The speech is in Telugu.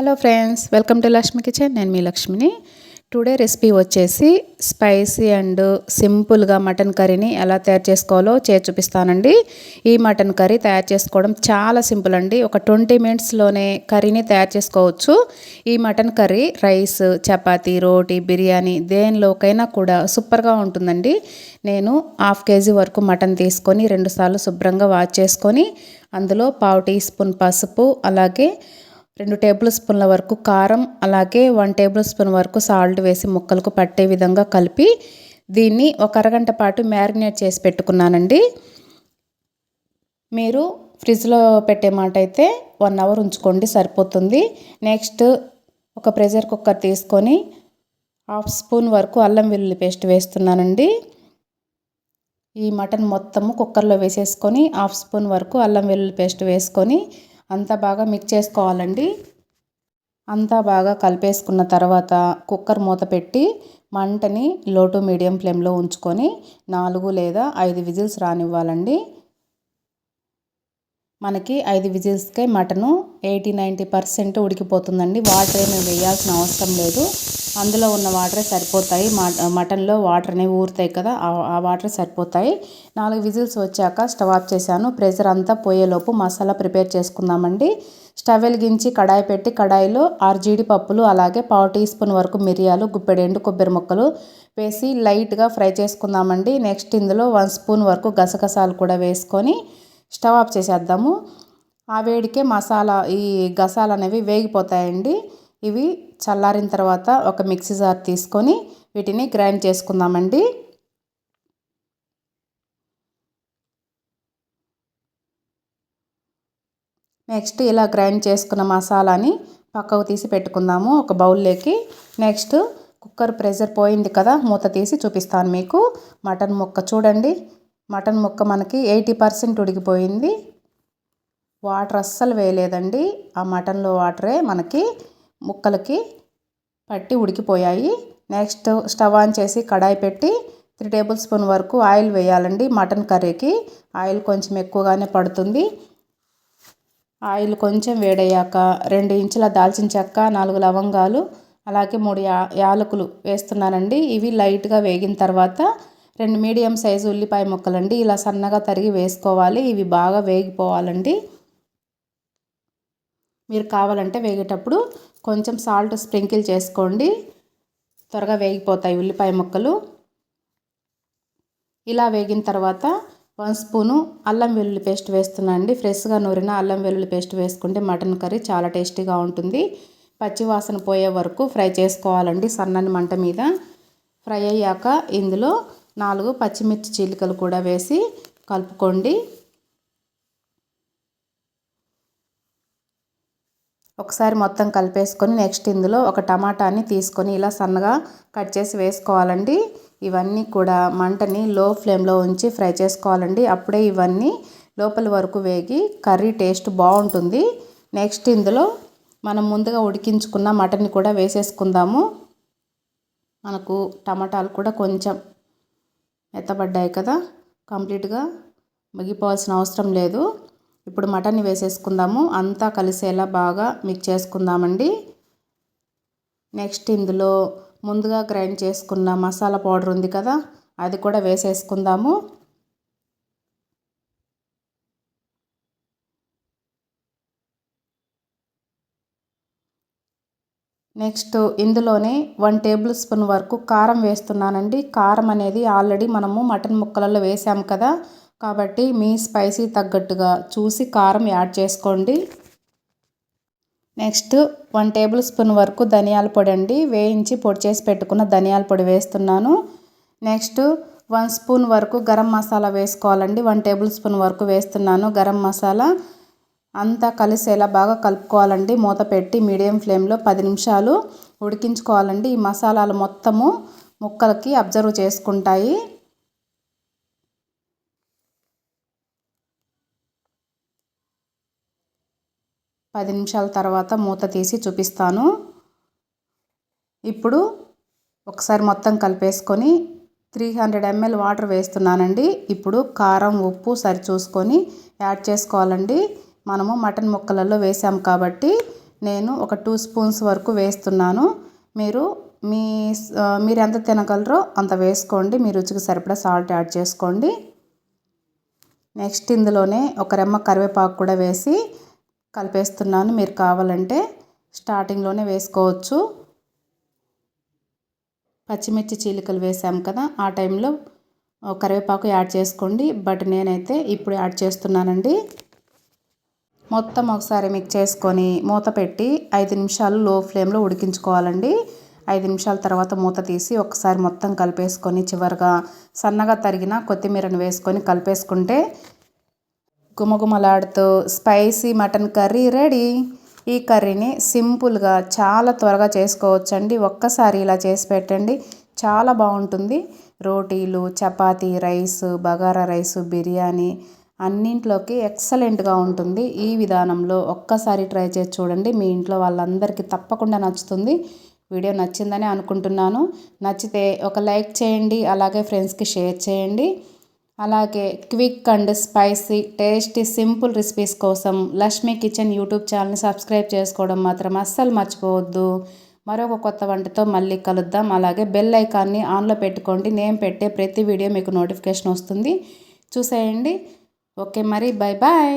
Hello friends welcome to Lakshmi kitchen నేను మీ లక్ష్మిని. టుడే రెసిపీ వచ్చేసి స్పైసీ అండ్ సింపుల్గా మటన్ కర్రీని ఎలా తయారు చేసుకోవాలో చేసి చూపిస్తానండి. ఈ మటన్ కర్రీ తయారు చేసుకోవడం చాలా సింపుల్ అండి. ఒక ట్వంటీ మినిట్స్లోనే కర్రీని తయారు చేసుకోవచ్చు. ఈ mutton curry rice chapati roti biryani దేనిలోకైనా కూడా సూపర్గా ఉంటుందండి. నేను హాఫ్ కేజీ వరకు మటన్ తీసుకొని రెండుసార్లు శుభ్రంగా వాష్ చేసుకొని అందులో పావు టీ స్పూన్ పసుపు అలాగే రెండు టేబుల్ స్పూన్ల వరకు కారం అలాగే వన్ టేబుల్ స్పూన్ వరకు సాల్ట్ వేసి ముక్కలకు పట్టే విధంగా కలిపి దీన్ని ఒక అరగంట పాటు మ్యారినేట్ చేసి పెట్టుకున్నానండి. మీరు ఫ్రిడ్జ్లో పెట్టే మాట అయితే వన్ అవర్ ఉంచుకోండి సరిపోతుంది. నెక్స్ట్ ఒక ప్రెషర్ కుక్కర్ తీసుకొని హాఫ్ స్పూన్ వరకు అల్లం వెల్లుల్లి పేస్ట్ వేస్తున్నానండి. ఈ మటన్ మొత్తము కుక్కర్లో వేసేసుకొని హాఫ్ స్పూన్ వరకు అల్లం వెల్లుల్లి పేస్ట్ వేసుకొని అంతా బాగా మిక్స్ చేసుకోవాలండి. అంతా బాగా కలిపేసుకున్న తర్వాత కుక్కర్ మూత పెట్టి మంటని లో టు మీడియం ఫ్లేమ్లో ఉంచుకొని నాలుగు లేదా ఐదు విజిల్స్ రానివ్వాలండి. మనకి ఐదు విజిల్స్కే మటను ఎయిటీ నైంటీ పర్సెంట్ ఉడికిపోతుందండి. వాటర్ ఏమి వేయాల్సిన అవసరం లేదు. అందులో ఉన్న వాటరే సరిపోతాయి. మటన్లో వాటర్ అనేవి ఊరుతాయి కదా ఆ వాటర్ సరిపోతాయి. నాలుగు విజిల్స్ వచ్చాక స్టవ్ ఆఫ్ చేశాను. ప్రెషర్ అంతా పోయేలోపు మసాలా ప్రిపేర్ చేసుకుందామండి. స్టవ్ వెలిగించి కడాయి పెట్టి కడాయిలో ఆరు జీడిపప్పులు అలాగే పావు టీ స్పూన్ వరకు మిరియాలు గుప్పెడు ఎండు కొబ్బరి ముక్కలు వేసి లైట్గా ఫ్రై చేసుకుందామండి. నెక్స్ట్ ఇందులో వన్ స్పూన్ వరకు గసగసాలు కూడా వేసుకొని స్టవ్ ఆఫ్ చేసేద్దాము. ఆ వేడికే మసాలా ఈ గసాలు అనేవి వేగిపోతాయండి. ఇవి చల్లారిన తర్వాత ఒక మిక్సీ జార్ తీసుకొని వీటిని గ్రైండ్ చేసుకుందామండి. నెక్స్ట్ ఇలా గ్రైండ్ చేసుకున్న మసాలాని పక్కకు తీసి పెట్టుకుందాము ఒక బౌల్లోకి. నెక్స్ట్ కుక్కర్ ప్రెషర్ పోయింది కదా మూత తీసి చూపిస్తాను మీకు. మటన్ ముక్క చూడండి. మటన్ ముక్క మనకి ఎయిటీ పర్సెంట్ ఉడికిపోయింది. వాటర్ అస్సలు వేయలేదండి. ఆ మటన్లో వాటరే మనకి ముక్కలకి పట్టి ఉడికిపోయాయి. నెక్స్ట్ స్టవ్ ఆన్ చేసి కడాయి పెట్టి త్రీ టేబుల్ స్పూన్ వరకు ఆయిల్ వేయాలండి మటన్ కర్రీకి. ఆయిల్ కొంచెం ఎక్కువగానే పడుతుంది. ఆయిల్ కొంచెం వేడయ్యాక రెండు ఇంచుల దాల్చిన చెక్క నాలుగు లవంగాలు అలాగే మూడు యా యాలకులు వేస్తున్నానండి. ఇవి లైట్గా వేగిన తర్వాత రెండు మీడియం సైజు ఉల్లిపాయ ముక్కలండి. ఇలా సన్నగా తరిగి వేసుకోవాలి. ఇవి బాగా వేగిపోవాలండి. మీరు కావాలంటే వేగేటప్పుడు కొంచెం సాల్ట్ స్ప్రింకిల్ చేసుకోండి. త్వరగా వేగిపోతాయి ఉల్లిపాయ ముక్కలు. ఇలా వేగిన తర్వాత వన్ స్పూను అల్లం వెల్లుల్లి పేస్ట్ వేస్తున్నానండి. ఫ్రెష్గా నూరిన అల్లం వెల్లుల్లి పేస్ట్ వేసుకుంటే మటన్ కర్రీ చాలా టేస్టీగా ఉంటుంది. పచ్చివాసన పోయే వరకు ఫ్రై చేసుకోవాలండి సన్నని మంట మీద. ఫ్రై అయ్యాక ఇందులో నాలుగు పచ్చిమిర్చి చీలికలు కూడా వేసి కలుపుకోండి. ఒకసారి మొత్తం కలిపేసుకొని నెక్స్ట్ ఇందులో ఒక టమాటాని తీసుకొని ఇలా సన్నగా కట్ చేసి వేసుకోవాలండి. ఇవన్నీ కూడా మంటని లో ఫ్లేమ్లో ఉంచి ఫ్రై చేసుకోవాలండి. అప్పుడే ఇవన్నీ లోపల వరకు వేగి కర్రీ టేస్ట్ బాగుంటుంది. నెక్స్ట్ ఇందులో మనం ముందుగా ఉడికించుకున్న మటన్ని కూడా వేసేసుకుందాము. మనకు టమాటాలు కూడా కొంచెం మెత్తబడ్డాయి కదా కంప్లీట్గా మగ్గిపోవాల్సిన అవసరం లేదు. ఇప్పుడు మటన్ వేసేసుకుందాము. అంతా కలిసేలా బాగా మిక్స్ చేసుకుందామండి. నెక్స్ట్ ఇందులో ముందుగా గ్రైండ్ చేసుకున్న మసాలా పౌడర్ ఉంది కదా అది కూడా వేసేసుకుందాము. నెక్స్ట్ ఇందులోనే వన్ టేబుల్ స్పూన్ వరకు కారం వేస్తున్నానండి. కారం అనేది ఆల్రెడీ మనము మటన్ ముక్కలలో వేసాము కదా. కాబట్టి మీ స్పైసీ తగ్గట్టుగా చూసి కారం యాడ్ చేసుకోండి. నెక్స్ట్ వన్ టేబుల్ స్పూన్ వరకు ధనియాల పొడి అండి. వేయించి పొడి చేసి పెట్టుకున్న ధనియాల పొడి వేస్తున్నాను. నెక్స్ట్ వన్ స్పూన్ వరకు గరం మసాలా వేసుకోవాలండి. వన్ టేబుల్ స్పూన్ వరకు వేస్తున్నాను గరం మసాలా. అంతా కలిసేలా బాగా కలుపుకోవాలండి. మూత పెట్టి మీడియం ఫ్లేమ్లో పది నిమిషాలు ఉడికించుకోవాలండి. ఈ మసాలాలు మొత్తము ముక్కలకి అబ్జర్వ్ చేసుకుంటాయి. పది నిమిషాల తర్వాత మూత తీసి చూపిస్తాను. ఇప్పుడు ఒకసారి మొత్తం కలిపేసుకొని త్రీ హండ్రెడ్ ఎంఎల్ వాటర్ వేస్తున్నానండి. ఇప్పుడు కారం ఉప్పు సరి చూసుకొని యాడ్ చేసుకోవాలండి. మనము మటన్ ముక్కలలో వేసాం కాబట్టి నేను ఒక టూ స్పూన్స్ వరకు వేస్తున్నాను. మీరు మీ మీరు ఎంత తినగలరో అంత వేసుకోండి. మీ రుచికి సరిపడా సాల్ట్ యాడ్ చేసుకోండి. నెక్స్ట్ ఇందులోనే ఒక రెమ్మ కరివేపాకు కూడా వేసి కలిపేస్తున్నాను. మీరు కావాలంటే స్టార్టింగ్లోనే వేసుకోవచ్చు. పచ్చిమిర్చి చీలికలు వేసాం కదా ఆ టైంలో కరివేపాకు యాడ్ చేసుకోండి. బట్ నేనైతే ఇప్పుడు యాడ్ చేస్తున్నానండి. మొత్తం ఒకసారి మిక్స్ చేసుకొని మూత పెట్టి ఐదు నిమిషాలు లో ఫ్లేమ్లో ఉడికించుకోవాలండి. ఐదు నిమిషాల తర్వాత మూత తీసి ఒకసారి మొత్తం కలిపేసుకొని చివరిగా సన్నగా తరిగిన కొత్తిమీరను వేసుకొని కలిపేసుకుంటే గుమగుమలాడుతూ స్పైసీ మటన్ కర్రీ రెడీ ఈ కర్రీని సింపుల్గా చాలా త్వరగా చేసుకోవచ్చండి. ఒక్కసారి ఇలా చేసి పెట్టండి. చాలా బాగుంటుంది. రోటీలు చపాతీ రైస్ బగారా రైస్ బిర్యానీ అన్నింట్లోకి ఎక్సలెంట్గా ఉంటుంది. ఈ విధానంలో ఒక్కసారి ట్రై చేసి చూడండి. మీ ఇంట్లో వాళ్ళందరికీ తప్పకుండా నచ్చుతుంది. వీడియో నచ్చిందని అనుకుంటున్నాను. నచ్చితే ఒక లైక్ చేయండి. అలాగే ఫ్రెండ్స్కి షేర్ చేయండి. అలాగే quick and spicy tasty simple recipes కోసం లక్ష్మీ కిచెన్ యూట్యూబ్ ఛానల్ని సబ్స్క్రైబ్ చేసుకోవడం మాత్రం అస్సలు మర్చిపోవద్దు. మరొక కొత్త వంటతో మళ్ళీ కలుద్దాం. అలాగే బెల్ ఐకాన్ని ఆన్లో పెట్టుకోండి. నేను పెట్టే ప్రతి వీడియో మీకు నోటిఫికేషన్ వస్తుంది. చూసేయండి. ఓకే మరి బాయ్ బాయ్